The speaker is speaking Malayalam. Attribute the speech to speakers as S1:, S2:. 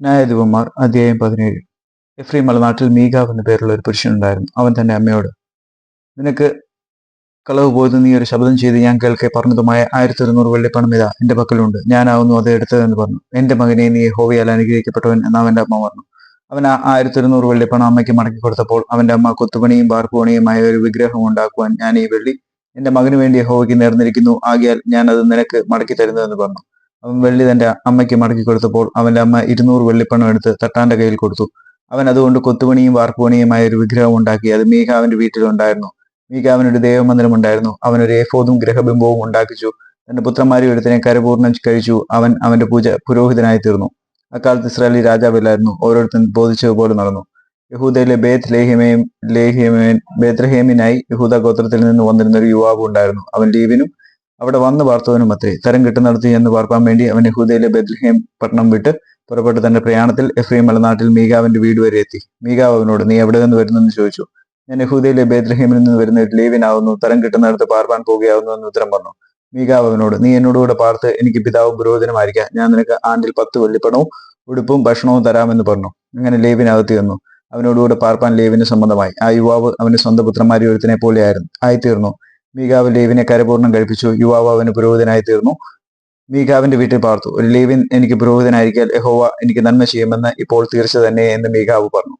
S1: ന്യായാധിപന്മാർ അധ്യായം പതിനേഴ്. എഫ്രീം മലനാട്ടിൽ മീഗാവ് എന്ന പേരുള്ള ഒരു പുരുഷനുണ്ടായിരുന്നു അവൻ തന്റെ അമ്മയോട് നിനക്ക് കളവ് പോയത് നീ ഒരു ശബ്ദം ചെയ്ത് ഞാൻ കേൾക്കെ പറഞ്ഞതുമായ ആയിരത്തി ഒരുന്നൂറ് വെള്ളിപ്പണം ഇതാ എന്റെ പക്കലുണ്ട്. ഞാനാവുന്നു അത് എടുത്തതെന്ന് പറഞ്ഞു. എന്റെ മകനെ നീ ഹോവിയാൽ അനുഗ്രഹിക്കപ്പെട്ടവൻ എന്ന് അവന്റെ അമ്മ പറഞ്ഞു. അവൻ ആ ആയിരത്തി ഒരുന്നൂറ് വെള്ളിപ്പണം അമ്മയ്ക്ക് മടക്കി കൊടുത്തപ്പോൾ അവന്റെ അമ്മ കൊത്തുപണിയും പാർപ്പുപണിയുമായ ഒരു വിഗ്രഹം ഉണ്ടാക്കുവാൻ ഞാൻ ഈ വെള്ളി എന്റെ മകന് വേണ്ടി ഹോവയ്ക്ക് നേർന്നിരിക്കുന്നു. ആകിയാൽ ഞാൻ അത് നിനക്ക് മടക്കി തരുന്നു എന്ന് പറഞ്ഞു. അവൻ വെള്ളി തന്റെ അമ്മയ്ക്ക് മടക്കി കൊടുത്തപ്പോൾ അവന്റെ അമ്മ ഇരുന്നൂറ് വെള്ളിപ്പണം എടുത്ത് തട്ടാന്റെ കയ്യിൽ കൊടുത്തു. അവൻ അതുകൊണ്ട് കൊത്തുപണിയും വാർപ്പുപണിയുമായ ഒരു വിഗ്രഹം ഉണ്ടാക്കി. അത് മീഹാവിന്റെ വീട്ടിലുണ്ടായിരുന്നു മീഖാവിനൊരു ദേവമന്ദിരം ഉണ്ടായിരുന്നു. അവൻ ഒരു ഏഫോദും ഗ്രഹബിംബവും ഉണ്ടാക്കിച്ചു. തന്റെ പുത്രന്മാരെ എടുത്തിനെ കരപൂർണം കഴിച്ചു. അവൻ അവന്റെ പൂജ പുരോഹിതനായി തീർന്നു. അക്കാലത്ത് ഇസ്രായേലി രാജാവില്ലായിരുന്നു ഓരോരുത്തർ ബോധിച്ചതുപോലെ നടന്നു. യഹൂദയിലെ ബേത്ത് ലേഹിമയും ലേഹിമേൻ ബേത്രഹേമിനായി യഹൂദ ഗോത്രത്തിൽ നിന്ന് വന്നിരുന്ന ഒരു യുവാവ് ഉണ്ടായിരുന്നു. അവൻ ലീവിനും അവിടെ വന്ന് പാർത്തവനും അത്രേ. തരം കിട്ടുന്നിടത്ത് എന്ന് പാർപ്പാൻ വേണ്ടി അവൻ യഹൂദയിലെ ബെത്ലഹേം പട്ടണം വിട്ട് പുറപ്പെട്ട് തന്റെ പ്രയാണത്തിൽ എഫ്രീം മലനാട്ടിൽ മീഗാവിന്റെ വീട് വരെ എത്തി. മീഗാവ് അവനോട് നീ എവിടെ നിന്ന് വരുന്നെന്ന് ചോദിച്ചു? ഞാൻ യഹൂദയിലെ ബേദ്രഹീമിൽ നിന്ന് വരുന്ന ഒരു ലേവിനാവുന്നു തരം കിട്ടുന്നിടത്ത് പാർപ്പാൻ പോകുകയാവുന്നു എന്ന് ഉത്തരം പറഞ്ഞു. മീഗാവ് അവനോട് നീ എന്നോടുകൂടെ പാർത്ത് എനിക്ക് പിതാവും പുരോഹിതനുമായിരിക്കാം ഞാൻ നിനക്ക് ആണ്ടിൽ പത്ത് വെള്ളിപ്പണവും ഉടുപ്പും ഭക്ഷണവും തരാമെന്ന് പറഞ്ഞു. അങ്ങനെ ലേവിനകത്ത് ചെന്നു. അവനോടുകൂടെ പാർപ്പാൻ ലേവിന് സംബന്ധമായി. ആ യുവാവ് അവന്റെ സ്വന്തം പുത്രന്മാരെ ഒരുത്തിനെ പോലെയായിരുന്നു. ആയിത്തീർന്നു. മീഗാവ് ലേവിനെ കരപൂർണം കഴിപ്പിച്ചു. യുവാവ് അവന് പുരോഹിതനായി തീർന്നു. മീഗാവിന്റെ വീട്ടിൽ പാർത്തു. ഒരു ലീവിൻ എനിക്ക് പുരോഹിതനായിരിക്കാൻ യഹോവ എനിക്ക് നന്മ ചെയ്യുമെന്ന് ഇപ്പോൾ തീർച്ച തന്നെ എന്ന് മീഗാവ് പറഞ്ഞു.